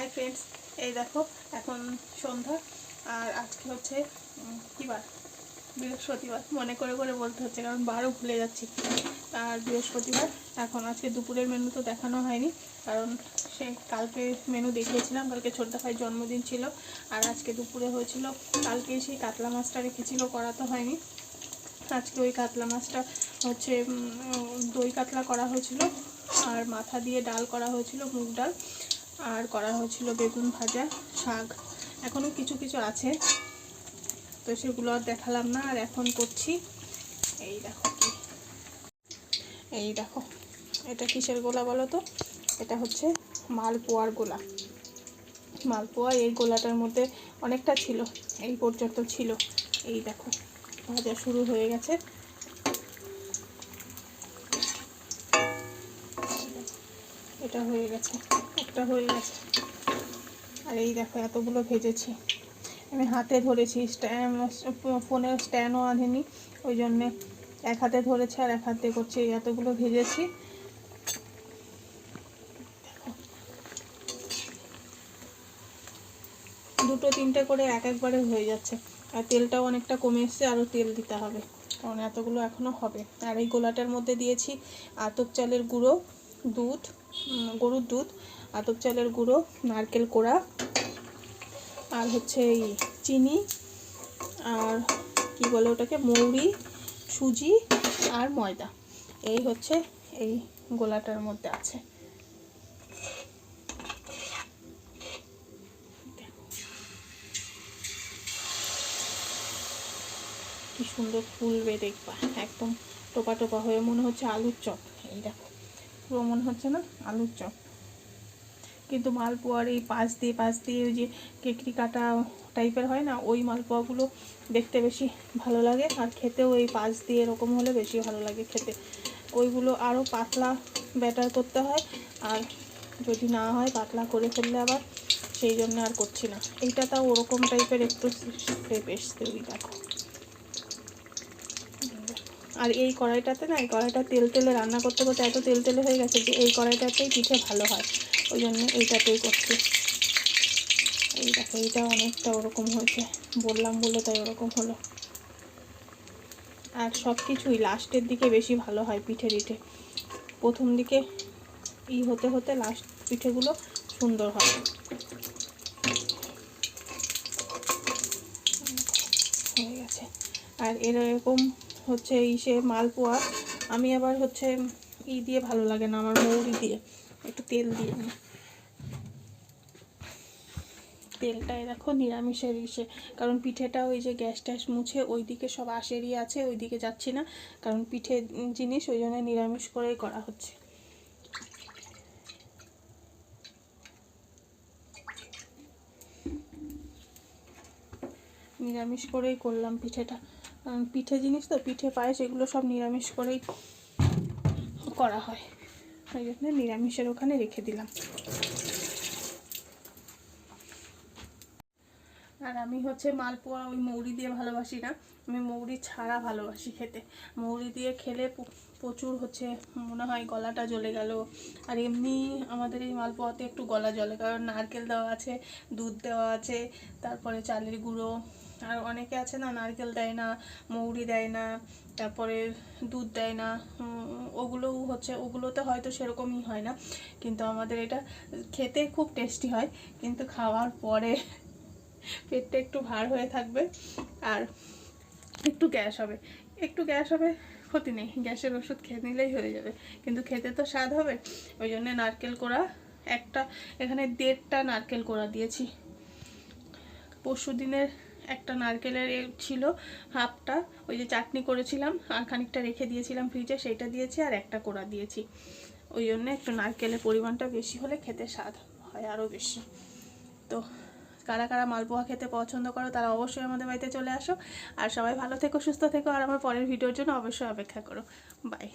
Hi friends এই দেখো এখন সন্ধ্যা আর আজকে হচ্ছে উম, কি বার? বৃহস্পতিবার। মনে করে করে বলতে হচ্ছে কারণ বারও ভুলে যাচ্ছি। আর বৃহস্পতিবার এখন আজকে দুপুরের মেনু তো দেখানো হয়নি কারণ সে কালকে মেনু দেখিয়েছিলাম কালকে ছোটদা ভাইয়ের জন্মদিন ছিল আর আজকে দুপুরে হয়েছিল কালকে সেই কাতলা মাছটা রেখেছিল করা তো হয়নি। আজকে ওই কাতলা মাছটা হচ্ছে দই কাতলা করা হয়েছিল আর মাথা দিয়ে ডাল করা হয়েছিল মুগ ডাল। আর করা হয়েছিল বেগুন ভাজা, শাক। এখনও কিছু কিছু আছে। তো সেগুলো আর দেখালাম না, আর এখন করছি। এই দেখো কি। এই দেখো, এটা কিসের গোলা বলো তো? এটা হচ্ছে মালপোয়ার গোলা। মালপোয়া এই গোলাটার মধ্যে অনেকটা ছিল, এই পর্যন্ত ছিল। এই দেখো, ভাজা শুরু হয়ে গেছে। এটা হয়ে গেছে, একটা হয়ে গেছে। আর এই দেখো, এতগুলো ভেজেছি। আমি হাতে ধরেছি স্ট্যান্ড ফোনের স্ট্যান্ডও আনিনি, ওই জন্যে এক হাতে ধরেছি আর এক হাতে করছি। এতগুলো ভেজেছি। দুটো, তিনটে করে এক একবারে হয়ে যাচ্ছে। আর তেলটাও অনেকটা কমে এসছে, আরও তেল দিতে হবে। কারণ এতগুলো এখনও হবে। আর এই গোলাটার মধ্যে দিয়েছি আতপ চালের গুঁড়ো দুধ গরুর দুধ, আতপ চালের গুঁড়ো, নারকেল কোড়া, আর হচ্ছে এই চিনি, আর কি বলে ওটাকে, মৌরি, সুজি আর ময়দা। এই হচ্ছে এই গোলাটার মধ্যে আছে। কি সুন্দর ফুলবে দেখবা, একদম টোপা টোপা হয়ে মনে হচ্ছে আলুর চপ। এই দেখো। পুরো মনে হচ্ছে না? আলুর চপ। কিন্তু মালপোয়ার এই পাশ দিয়ে পাশ দিয়ে ওই যে কেকড়ি কাটা টাইপের হয় না, ওই মালপোয়াগুলো দেখতে বেশি ভালো লাগে আর খেতেও এই পাশ দিয়ে এরকম হলে বেশি ভালো লাগে খেতে। ওইগুলো আরও পাতলা ব্যাটার করতে হয় আর যদি না হয় পাতলা করে ফেললে আবার সেই জন্য আর করছি না। এইটা তাও ওরকম টাইপের একটু শেপ এসছে ওই দেখো। আর এই কড়াইটাতে না, এই কড়াইটা তেল তেলে রান্না করতে করতে এত তেল তেলে হয়ে গেছে যে এই কড়াইটাতেই পিঠে ভালো হয়। ওই জন্য এইটাতেই করছি। এই দেখো এইটা অনেকটা ওরকম হয়েছে। বললাম বলে তাই ওরকম হলো। আর সব কিছুই লাস্টের দিকে বেশি ভালো হয় পিঠে টিঠে প্রথম দিকে ই হতে হতে লাস্ট পিঠেগুলো সুন্দর হয়। হয়ে গেছে। আর এরকম হচ্ছে ইসে মালপোয়া। আমি আবার হচ্ছে ই দিয়ে ভালো লাগে না, আমার মৌরি দিয়ে, একটু তেল দিয়ে নিই। তেলটাই দেখো নিরামিষের ইসে, কারণ পিঠেটা ওই যে গ্যাস ট্যাস মুছে ওই দিকে সব আশেরই আছে ওই দিকে যাচ্ছি না, কারণ পিঠে জিনিস ওই জন্য নিরামিষ করেই করা হচ্ছে। নিরামিষ করেই করলাম পিঠেটা। পিঠে জিনিস তো, পিঠে, পায়েস, এগুলো সব নিরামিষ করেই করা হয়। ওই জন্য নিরামিষের ওখানে রেখে দিলাম। আর আমি হচ্ছে মালপোয়া ওই মৌরি দিয়ে ভালোবাসি না, আমি মৌরি ছাড়া ভালোবাসি খেতে। মৌরি দিয়ে খেলে প্রচুর হচ্ছে মনে হয় গলাটা জ্বলে গেল। আর এমনি আমাদের এই মালপোয়াতে একটু গলা জ্বলে, কারণ নারকেল দেওয়া আছে, দুধ দেওয়া আছে, তারপরে চালের গুঁড়ো আর অনেকে আছে না, নারকেল দেয় না, মৌরি দেয় না, তারপরে দুধ দেয় না ওগুলোও হচ্ছে, ওগুলোতে হয়তো সেরকমই হয় না, কিন্তু আমাদের এটা খেতে খুব টেস্টি হয়, কিন্তু খাওয়ার পরে পেটটা একটু ভার হয়ে থাকবে আর একটু গ্যাস হবে। একটু গ্যাস হবে, ক্ষতি নেই, গ্যাসের ওষুধ খেয়ে নিলেই হয়ে যাবে, কিন্তু খেতে তো স্বাদ হবে, ওই জন্য নারকেল কোড়া একটা, এখানে দেড়টা নারকেল কোড়া দিয়েছি। পরশু দিনের একটা নারকেলের ছিল, হাফটা, ওই যে চাটনি করেছিলাম, আর খানিকটা রেখে দিয়েছিলাম ফ্রিজে সেইটা দিয়েছি আর একটা কোড়া দিয়েছি। ওই জন্য একটু নারকেলের পরিমাণটা বেশি হলে খেতে স্বাদ হয় আরও বেশি। তো কারা কারা মালপোয়া খেতে পছন্দ করো, তারা অবশ্যই আমাদের বাড়িতে চলে আসো। আর সবাই ভালো থেকো, সুস্থ থেকো, আর আমার পরের ভিডিওর জন্য অবশ্যই অপেক্ষা করো। বাই